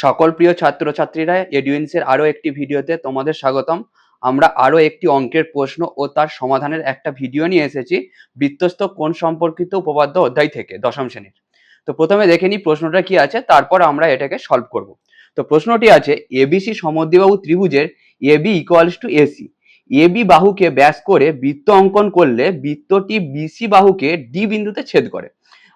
সকল প্রিয় ছাত্রছাত্রীরা এডুইন্সের আরও একটি ভিডিওতে তোমাদের স্বাগতম। আমরা আরও একটি অঙ্কের প্রশ্ন ও তার সমাধানের একটা ভিডিও নিয়ে এসেছি। বৃত্তস্থ কোণ সম্পর্কিত উপপাদ্য অধ্যায় থেকে, দশম শ্রেণির। তো প্রথমে দেখে নিই প্রশ্নটা কি আছে, তারপর আমরা এটাকে সলভ করব। তো প্রশ্নটি আছে এবিসি সমদ্বিবাহু ত্রিভুজের AB equals to AC AB বাহুকে ব্যাস করে বৃত্ত অঙ্কন করলে বৃত্তটি বিসি বাহুকে ডি বিন্দুতে ছেদ করে।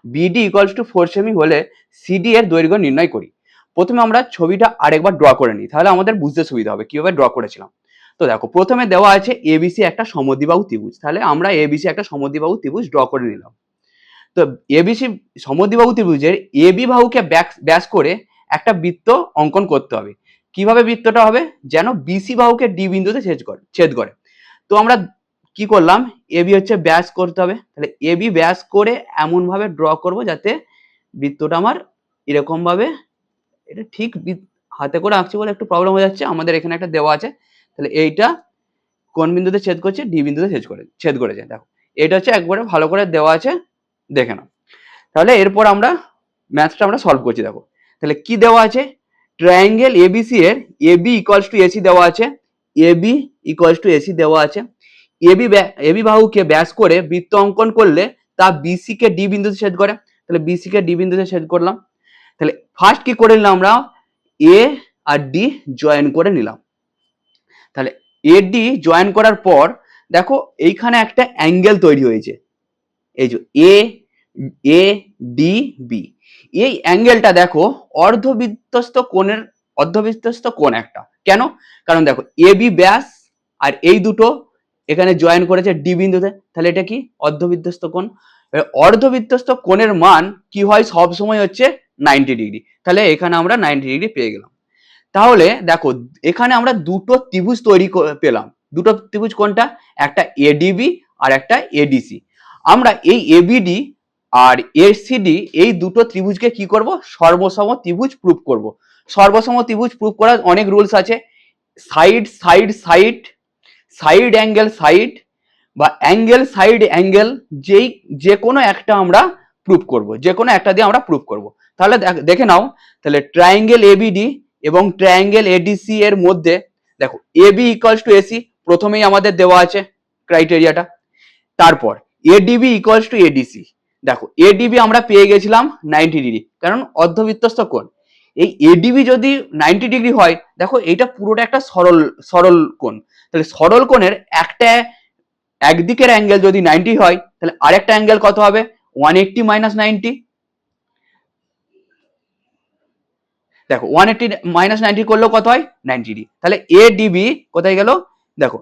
BD equals to four cm হলে সিডি এর দৈর্ঘ্য নির্ণয় করি। প্রথমে আমরা ছবিটা আরেকবার ড্র করে নিই, তাহলে আমাদের বুঝতে সুবিধা হবে কীভাবে ড্র করেছিলাম। তো দেখো, প্রথমে দেওয়া আছে এবিসি একটা সমদ্বিবাহু ত্রিভুজ, তাহলে আমরা এবিসি একটা সমদ্বিবাহু ত্রিভুজ ড্র করে নিলাম। তো এবিসি সমদ্বিবাহু ত্রিভুজের এবি বাহুকে ব্যাস করে একটা বৃত্ত অঙ্কন করতে হবে। কীভাবে বৃত্তটা হবে? যেন বিসি বাহুকে ডি বিন্দুতে ছেদ করে ছেদ করে। তো আমরা কি করলাম? এবি হচ্ছে ব্যাস করতে হবে, তাহলে এবি ব্যাস করে এমন ভাবে ড্র করব যাতে বৃত্তটা আমার এরকম ভাবে এটা ঠিক হাতে করে আঁকছি বলে একটু প্রবলেম হয়ে যাচ্ছে। আমাদের এখানে একটা দেওয়া আছে। তাহলে এইটা কোন বিন্দুতে ছেদ করছে? ডি বিন্দুতে ছেদ করে, ছেদ করেছে। দেখো, এটা হচ্ছে একবারে ভালো করে দেওয়া আছে, দেখে নাও। তাহলে এরপর আমরা ম্যাথটা আমরা সলভ করছি, দেখো। তাহলে কি দেওয়া আছে? ট্রায়াঙ্গেল এবিসি এর এবি ইকুয়ালস টু এসি দেওয়া আছে। এবি ইকুয়ালস টু এসি দেওয়া আছে। এবি এবি বাহুকে ব্যাস করে বৃত্ত অঙ্কন করলে তা বিসি কে ডি বিন্দুতে ছেদ করে। তাহলে বিসি কে ডি বিন্দুতে ছেদ করলাম। তাহলে ফার্স্ট কি করে নিলাম আমরা? এ আর ডি জয়েন করে নিলাম। তাহলে এ ডি জয়েন করার পর, দেখো এইখানে একটা অ্যাঙ্গেল তৈরি হয়েছে। এই যে এ এ ডি বি এই অ্যাঙ্গেলটা দেখো অর্ধবৃত্তস্থ কোণের অর্ধবৃত্তস্থ কোণ একটা। কেন? কারণ দেখো এ বি ব্যাস, আর এই দুটো এখানে জয়েন করেছে ডি বিন্দুতে। তাহলে এটা কি? অর্ধবৃত্তস্থ কোণ। অর্ধবৃত্তস্থ কোণের মান কি হয়? সব সময় হচ্ছে নাইনটি ডিগ্রি। তাহলে এখানে আমরা নাইনটি ডিগ্রি পেয়ে গেলাম। তাহলে দেখো, এখানে আমরা দুটো ত্রিভুজ তৈরি পেলাম। দুটো ত্রিভুজ কোনটা? একটা এডিবি আর একটা এডিসি আমরা এই এবিডি আর এসিডি এই দুটো ত্রিভুজকে কি করব? সর্বসম ত্রিভুজ প্রুফ করব। সর্বসম ত্রিভুজ প্রুফ করার অনেক রুলস আছে। Side side side side angle side বা অ্যাঙ্গেল সাইড অ্যাঙ্গেল যেই যে কোনো একটা আমরা প্রুফ করব। যে কোনো একটা দিয়ে আমরা প্রুফ করব। তাহলে দেখ- নাও, তাহলে ট্রায়াঙ্গেল এবিডি এবং ট্রায়াঙ্গেল এডিসি এর মধ্যে, দেখো এবি ইকুয়ালস টু এসি প্রথমেই আমাদের দেওয়া আছে ক্রাইটেরিয়াটা তারপর এডিবি ইকুয়ালস টু এডিসি দেখো এডিবি আমরা পেয়ে গেছিলাম নাইনটি ডিগ্রি কারণ অর্ধবৃত্তস্থ কোণ। এই এডিবি যদি নাইনটি ডিগ্রি হয়, দেখো, এইটা পুরোটা একটা সরল সরল কোণ। তাহলে সরল কোণের একটা একদিকের অ্যাঙ্গেল যদি নাইনটি হয়, তাহলে আরেকটা অ্যাঙ্গেল কত হবে? ওয়ান এইটটি মাইনাস নাইনটি দেখো ওয়ান এইটটি মাইনাস নাইনটি করলেও কত হয়? Ninety degree. তাহলে এ ডিবি কোথায় গেল? দেখো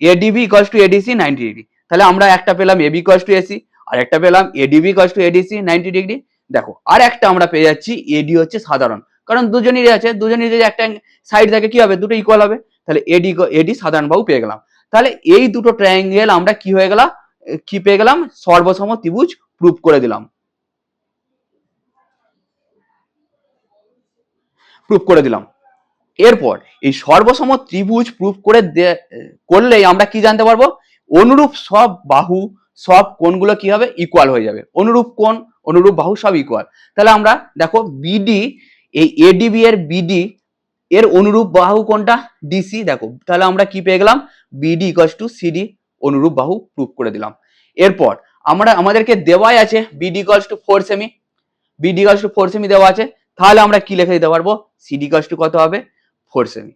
A DB equals to ADC ninety degree. তাহলে আমরা একটা পেলাম এবি ইকলস টু এসি আর একটা পেলাম ADB equals to ADC ninety degree. দেখো, আর একটা আমরা পেয়ে যাচ্ছি এডি হচ্ছে সাধারণ। কারণ দুজনেরই আছে দুজনের যদি একটা সাইড থাকে, কি হবে? দুটো ইকুয়াল হবে। তাহলে এডি এডি সাধারণ বাহু পেয়ে গেলাম। তাহলে এই দুটো ট্রায়াঙ্গেল আমরা কি হয়ে গেলাম? কি পেয়ে গেলাম? সর্বসম ত্রিভুজ প্রুফ করে দিলাম। প্রুফ করে দিলাম। এরপর এই সর্বসম ত্রিভুজ প্রুফ করে করলেই আমরা কি জানতে পারব? অনুরূপ সব বাহু, সব কোণগুলো কি হবে? ইকুয়াল হয়ে যাবে। অনুরূপ কোণ, অনুরূপ বাহু সব ইকুয়াল তাহলে আমরা দেখো বিডি এই এডিবি এর বিডি এর অনুরূপ বাহু কোনটা ডিসি দেখো, তাহলে আমরা কি পেয়ে গেলাম? বিডি ইকুয়ালস টু সিডি অনুরূপ বাহু প্রুফ করে দিলাম। এরপর আমরা, আমাদেরকে দেওয়াই আছে BD equals to four cm BD equals to four cm দেওয়া আছে। তাহলে আমরা কি লিখে দিতে পারব? সিডি ইকুয়ালস টু কত হবে? ফোর সেমি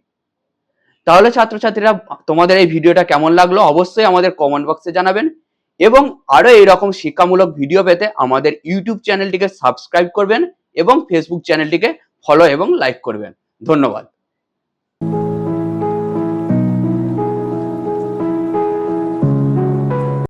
তাহলে ছাত্রছাত্রীরা, তোমাদের এই ভিডিওটা কেমন লাগল অবশ্যই আমাদের কমেন্ট বক্সে জানাবেন। এবং আরও এইরকম শিক্ষামূলক ভিডিও পেতে আমাদের ইউটিউব চ্যানেলটিকে সাবস্ক্রাইব করবেন এবং ফেসবুক চ্যানেলটিকে ফলো এবং লাইক করবেন। ধন্যবাদ।